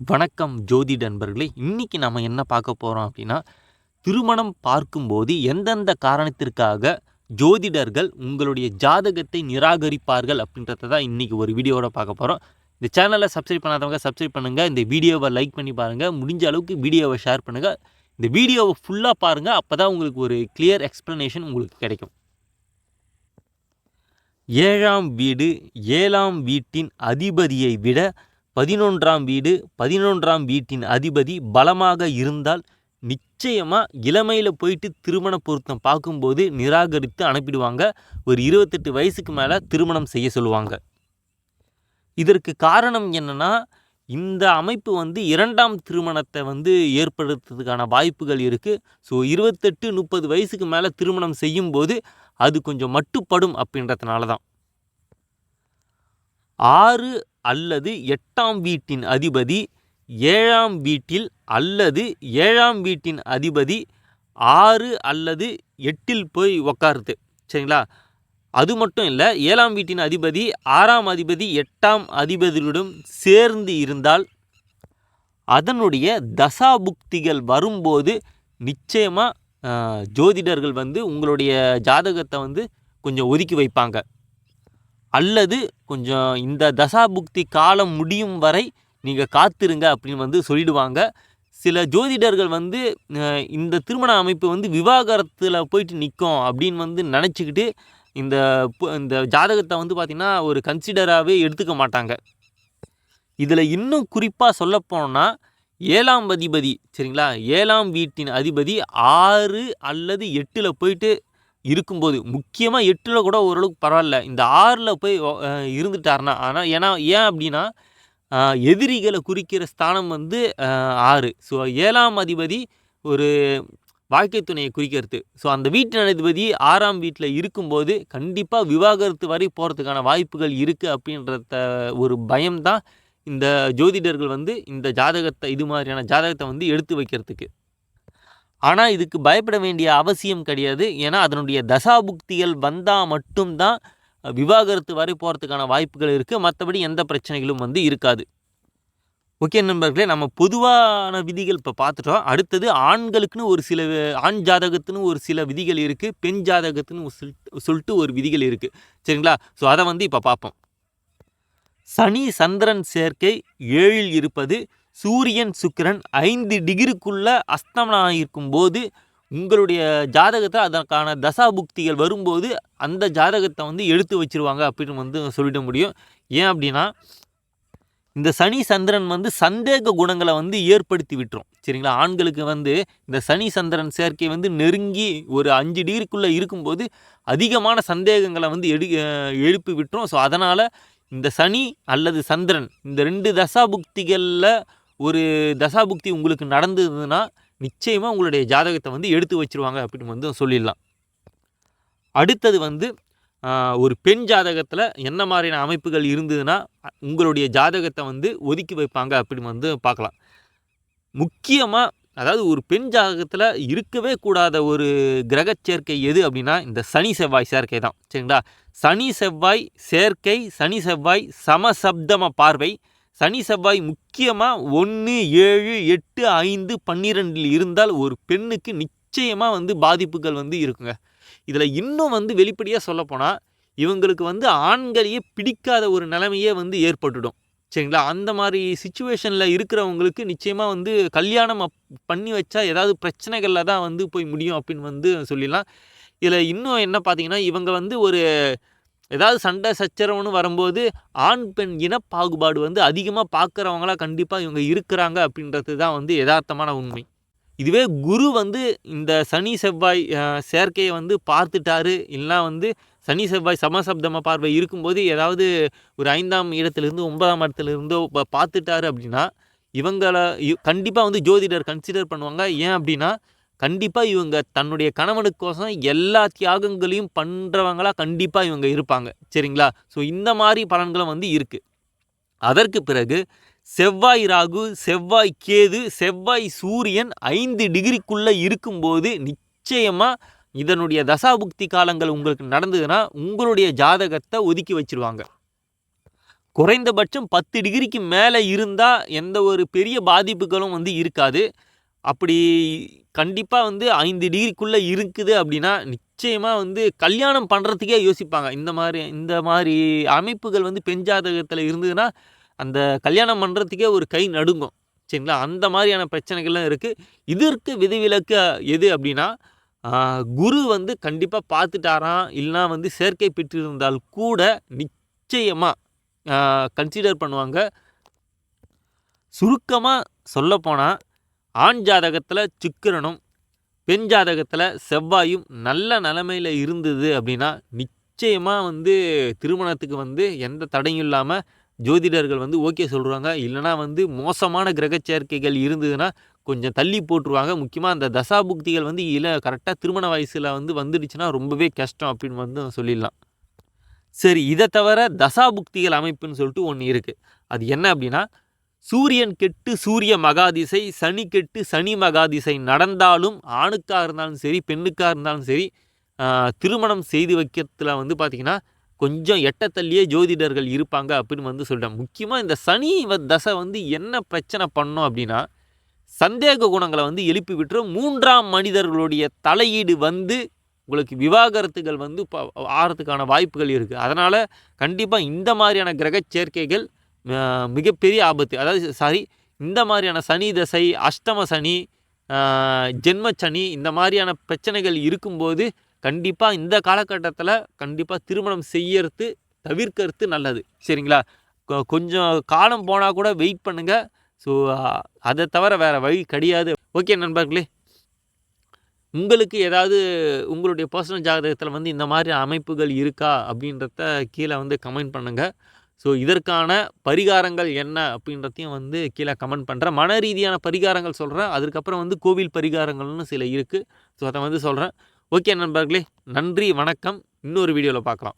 வணக்கம் ஜோதி நண்பர்களே இன்றைக்கி நம்ம என்ன பார்க்க போகிறோம் அப்படின்னா திருமணம் பார்க்கும்போது எந்தெந்த காரணத்திற்காக ஜோதிடர்கள் உங்களுடைய ஜாதகத்தை நிராகரிப்பார்கள் அப்படின்றத தான் இன்றைக்கி ஒரு வீடியோவோட பார்க்க போகிறோம் இந்த சேனலை சப்ஸ்கிரைப் பண்ணாதவங்க சப்ஸ்கிரைப் பண்ணுங்கள் இந்த வீடியோவை லைக் பண்ணி பாருங்கள் முடிஞ்ச அளவுக்கு வீடியோவை ஷேர் பண்ணுங்கள் இந்த வீடியோவை ஃபுல்லாக பாருங்கள் அப்போ தான் உங்களுக்கு ஒரு கிளியர் எக்ஸ்ப்ளனேஷன் உங்களுக்கு கிடைக்கும். ஏழாம் வீடு ஏழாம் வீட்டின் அதிபதியை விட பதினொன்றாம் வீடு பதினொன்றாம் வீட்டின் அதிபதி பலமாக இருந்தால் நிச்சயமாக இளமையில் போயிட்டு திருமண பொருத்தம் பார்க்கும்போது நிராகரித்து அனுப்பிடுவாங்க. ஒரு இருபத்தெட்டு வயசுக்கு மேலே திருமணம் செய்ய சொல்லுவாங்க. இதற்கு காரணம் என்னென்னா இந்த அமைப்பு வந்து இரண்டாம் திருமணத்தை வந்து ஏற்படுத்துறதுக்கான வாய்ப்புகள் இருக்குது ஸோ இருபத்தெட்டு முப்பது வயசுக்கு மேலே திருமணம் செய்யும்போது அது கொஞ்சம் மட்டுப்படும் அப்படின்றதுனால தான் ஆறு அல்லது எட்டாம் வீட்டின் அதிபதி ஏழாம் வீட்டில் அல்லது ஏழாம் வீட்டின் அதிபதி ஆறு அல்லது எட்டில் போய் உக்காருது. சரிங்களா? அது மட்டும் இல்லை ஏழாம் வீட்டின் அதிபதி ஆறாம் அதிபதி எட்டாம் அதிபதியுடன் சேர்ந்து இருந்தால் அதனுடைய தசாபுக்திகள் வரும்போது நிச்சயமாக ஜோதிடர்கள் வந்து உங்களுடைய ஜாதகத்தை வந்து கொஞ்சம் ஒதுக்கி வைப்பாங்க. அல்லது கொஞ்சம் இந்த தசாபுக்தி காலம் முடியும் வரை நீங்கள் காத்திருங்க அப்படின்னு வந்து சொல்லிடுவாங்க. சில ஜோதிடர்கள் வந்து இந்த திருமண அமைப்பு வந்து விவாகரத்தில் போயிட்டு நிற்கும் அப்படின்னு வந்து நினச்சிக்கிட்டு இந்த இந்த ஜாதகத்தை வந்து பார்த்திங்கன்னா ஒரு கன்சிடராகவே எடுத்துக்க மாட்டாங்க. இதில் இன்னும் குறிப்பாக சொல்லப்போனால் ஏழாம் அதிபதி சரிங்களா? ஏழாம் வீட்டின் அதிபதி ஆறு அல்லது எட்டில் போயிட்டு இருக்கும்போது முக்கியமாக எட்டில் கூட ஓரளவுக்கு பரவாயில்ல. இந்த ஆறில் போய் இருந்துட்டார்னா இருந்துட்டாருன்னா ஆனால் ஏன்னா ஏன் அப்படின்னா எதிரிகளை குறிக்கிற ஸ்தானம் வந்து ஆறு. ஸோ ஏழாம் அதிபதி ஒரு வாழ்க்கை துணையை குறிக்கிறது. ஸோ அந்த வீட்டின் அதிபதி ஆறாம் வீட்டில் இருக்கும்போது கண்டிப்பாக விவாகரத்து வரை போகிறதுக்கான வாய்ப்புகள் இருக்குது அப்படின்றத ஒரு பயம்தான் இந்த ஜோதிடர்கள் வந்து இந்த ஜாதகத்தை இது மாதிரியான ஜாதகத்தை வந்து எடுத்து வைக்கிறதுக்கு. ஆனால் இதுக்கு பயப்பட வேண்டிய அவசியம் கிடையாது. ஏன்னா அதனுடைய தசாபுக்திகள் வந்தால் மட்டும்தான் விவாகரத்து வரை போகிறதுக்கான வாய்ப்புகள் இருக்குது மற்றபடி எந்த பிரச்சனைகளும் வந்து இருக்காது. ஓகே நண்பர்களே நம்ம பொதுவான விதிகள் இப்போ பார்த்துட்டோம் அடுத்தது ஆண்களுக்குன்னு ஒரு சில ஆண் ஜாதகத்துன்னு ஒரு சில விதிகள் இருக்குது பெண் ஜாதகத்துன்னு சொல்லிட்டு ஒரு விதிகள் இருக்குது சரிங்களா? ஸோ அதை வந்து இப்போ பார்ப்போம். சனி சந்திரன் சேர்க்கை ஏழில் இருப்பது சூரியன் சுக்கிரன் ஐந்து டிகிரிக்குள்ளே அஸ்தமனம் போது உங்களுடைய ஜாதகத்தை அதற்கான தசா புக்திகள் வரும்போது அந்த ஜாதகத்தை வந்து எடுத்து வச்சிருவாங்க அப்படின்னு வந்து சொல்லிட முடியும். ஏன் அப்படின்னா இந்த சனி சந்திரன் வந்து சந்தேக குணங்களை வந்து ஏற்படுத்தி விட்டுரும். சரிங்களா? ஆண்களுக்கு வந்து இந்த சனி சந்திரன் சேர்க்கை வந்து நெருங்கி ஒரு அஞ்சு டிகிரிக்குள்ளே இருக்கும்போது அதிகமான சந்தேகங்களை வந்து எடு எழுப்பி விட்டுரும். ஸோ அதனால் இந்த சனி அல்லது சந்திரன் இந்த ரெண்டு தசாபுக்திகளில் ஒரு தசாபுக்தி உங்களுக்கு நடந்ததுன்னா நிச்சயமாக உங்களுடைய ஜாதகத்தை வந்து எடுத்து வச்சிருவாங்க அப்படின்னு வந்து சொல்லிடலாம். அடுத்தது வந்து ஒரு பெண் ஜாதகத்தில் என்ன மாதிரியான அமைப்புகள் இருந்ததுன்னா உங்களுடைய ஜாதகத்தை வந்து ஒதுக்கி வைப்பாங்க அப்படின்னு வந்து பார்க்கலாம். முக்கியமாக அதாவது ஒரு பெண் ஜாதகத்தில் இருக்கவே கூடாத ஒரு கிரக சேர்க்கை எது அப்படின்னா இந்த சனி செவ்வாய் சேர்க்கை தான். சரிங்களா? சனி செவ்வாய் சேர்க்கை சனி செவ்வாய் சமசப்தம பார்வை சனி செவ்வாய் முக்கியமாக ஒன்று ஏழு எட்டு ஐந்து பன்னிரெண்டில் இருந்தால் ஒரு பெண்ணுக்கு நிச்சயமாக வந்து பாதிப்புகள் வந்து இருக்குங்க. இதில் இன்னும் வந்து வெளிப்படையாக சொல்லப்போனால் இவங்களுக்கு வந்து ஆண்களையே பிடிக்காத ஒரு நிலைமையே வந்து ஏற்பட்டுடும். சரிங்களா? அந்த மாதிரி சுச்சுவேஷனில் இருக்கிறவங்களுக்கு நிச்சயமாக வந்து கல்யாணம் அப்- பண்ணி வச்சா ஏதாவது பிரச்சனைகளில் தான் வந்து போய் முடியும் அப்படின்னு வந்து சொல்லிடலாம். இதில் இன்னும் என்ன பார்த்தீங்கன்னா இவங்க வந்து ஒரு ஏதாவது சண்டை சச்சரவுன்னு வரும்போது ஆண் பெண் இன பாகுபாடு வந்து அதிகமாக பார்க்குறவங்களா கண்டிப்பாக இவங்க இருக்கிறாங்க அப்படின்றது தான் வந்து யதார்த்தமான உண்மை. இதுவே குரு வந்து இந்த சனி செவ்வாய் சேர்க்கையை வந்து பார்த்துட்டாரு. இல்லைனா வந்து சனி செவ்வாய் சமசப்தம பார்வை இருக்கும்போது ஏதாவது ஒரு ஐந்தாம் இடத்துலேருந்து ஒன்பதாம் இடத்துலேருந்தோ இப்போ பார்த்துட்டாரு அப்படின்னா இவங்களை கண்டிப்பாக வந்து ஜோதிடர் கன்சிடர் பண்ணுவாங்க. ஏன் அப்படின்னா கண்டிப்பாக இவங்க தன்னுடைய கணவனுக்கோசம் எல்லா தியாகங்களையும் பண்ணுறவங்களாக கண்டிப்பாக இவங்க இருப்பாங்க. சரிங்களா? ஸோ இந்த மாதிரி பலன்களும் வந்து இருக்குது அதற்கு பிறகு செவ்வாய் ராகு செவ்வாய் கேது செவ்வாய் சூரியன் ஐந்து டிகிரிக்குள்ளே இருக்கும்போது நிச்சயமாக இதனுடைய தசாபுக்தி காலங்கள் உங்களுக்கு நடந்ததுன்னா உங்களுடைய ஜாதகத்தை ஒதுக்கி வச்சுருவாங்க. குறைந்தபட்சம் பத்து டிகிரிக்கு மேலே இருந்தால் எந்த ஒரு பெரிய பாதிப்புகளும் வந்து இருக்காது. அப்படி கண்டிப்பாக வந்து ஐந்து டிகிரிக்குள்ளே இருக்குது அப்படின்னா நிச்சயமாக வந்து கல்யாணம் பண்ணுறதுக்கே யோசிப்பாங்க. இந்த மாதிரி இந்த மாதிரி அமைப்புகள் வந்து பெண் ஜாதகத்தில் இருந்ததுன்னா அந்த கல்யாணம் பண்ணுறதுக்கே ஒரு கை நடுங்கும். சரிங்களா? அந்த மாதிரியான பிரச்சனைகள்லாம் இருக்குது இதற்கு விதிவிலக்கு எது அப்படின்னா குரு வந்து கண்டிப்பாக பார்த்துட்டாராம் இல்லைனா வந்து சேர்க்கை பெற்றிருந்தால் கூட நிச்சயமாக கன்சிடர் பண்ணுவாங்க. சுருக்கமாக சொல்லப்போனால் ஆண் ஜாதகத்தில் சுக்கிரனும் பெண் ஜாதகத்தில் செவ்வாயும் நல்ல நிலமையில் இருந்தது அப்படின்னா நிச்சயமாக வந்து திருமணத்துக்கு வந்து எந்த தடையும் இல்லாமல் ஜோதிடர்கள் வந்து ஓகே சொல்கிறாங்க இல்லைனா வந்து மோசமான கிரக சேர்க்கைகள் இருந்ததுன்னா கொஞ்சம் தள்ளி போட்டுருவாங்க. முக்கியமாக அந்த தசாபுக்திகள் வந்து இல்லை கரெக்டாக திருமண வயசில் வந்து வந்துடுச்சுன்னா ரொம்பவே கஷ்டம் அப்படின்னு வந்து சொல்லிடலாம். சரி இதை தவிர தசாபுக்திகள் அமைப்புன்னு சொல்லிட்டு ஒன்று இருக்குது அது என்ன அப்படின்னா சூரியன் கெட்டு சூரிய மகாதிசை சனி கெட்டு சனி மகாதிசை நடந்தாலும் ஆணுக்காக இருந்தாலும் சரி பெண்ணுக்காக இருந்தாலும் சரி திருமணம் செய்து வைக்கிறதுல வந்து பார்த்திங்கன்னா கொஞ்சம் எட்டத்தள்ளியே ஜோதிடர்கள் இருப்பாங்க அப்படின்னு வந்து சொல்கிறேன் முக்கியமாக இந்த சனி வ- தசை வந்து என்ன பிரச்சனை பண்ணோம் அப்படின்னா சந்தேக குணங்களை வந்து எழுப்பி விட்டுரும். மூன்றாம் மனிதர்களுடைய தலையீடு வந்து உங்களுக்கு விவாகரத்துகள் வந்து ஆகிறதுக்கான வாய்ப்புகள் இருக்குது அதனால் கண்டிப்பாக இந்த மாதிரியான கிரக சேர்க்கைகள் மிகப்பெரிய ஆபத்து. அதாவது சாரி இந்த மாதிரியான சனி தசை அஷ்டம சனி ஜென்ம சனி இந்த மாதிரியான பிரச்சனைகள் இருக்கும்போது கண்டிப்பாக இந்த காலகட்டத்தில் கண்டிப்பாக திருமணம் செய்யறது தவிர்க்கிறது நல்லது. சரிங்களா? கொ- கொஞ்சம் காலம் போனால் கூட வெயிட் பண்ணுங்கள் ஸோ அதை தவிர வேறு வழி கிடையாது. ஓகே நண்பர்களே. உங்களுக்கு ஏதாவது உங்களுடைய பர்சனல் ஜாதகத்தில் வந்து இந்த மாதிரி அமைப்புகள் இருக்கா அப்படின்றத கீழே வந்து கமெண்ட் பண்ணுங்கள் ஸோ இதற்கான பரிகாரங்கள் என்ன அப்படின்றதையும் வந்து கீழே கமெண்ட் பண்ணுறேன் மன ரீதியான பரிகாரங்கள் சொல்கிறேன் அதுக்கப்புறம் வந்து கோவில் பரிகாரங்கள்னு சில இருக்குது ஸோ அதை வந்து சொல்கிறேன் ஓகே நண்பர்களே. நன்றி வணக்கம். இன்னொரு வீடியோவில் பார்க்கலாம்.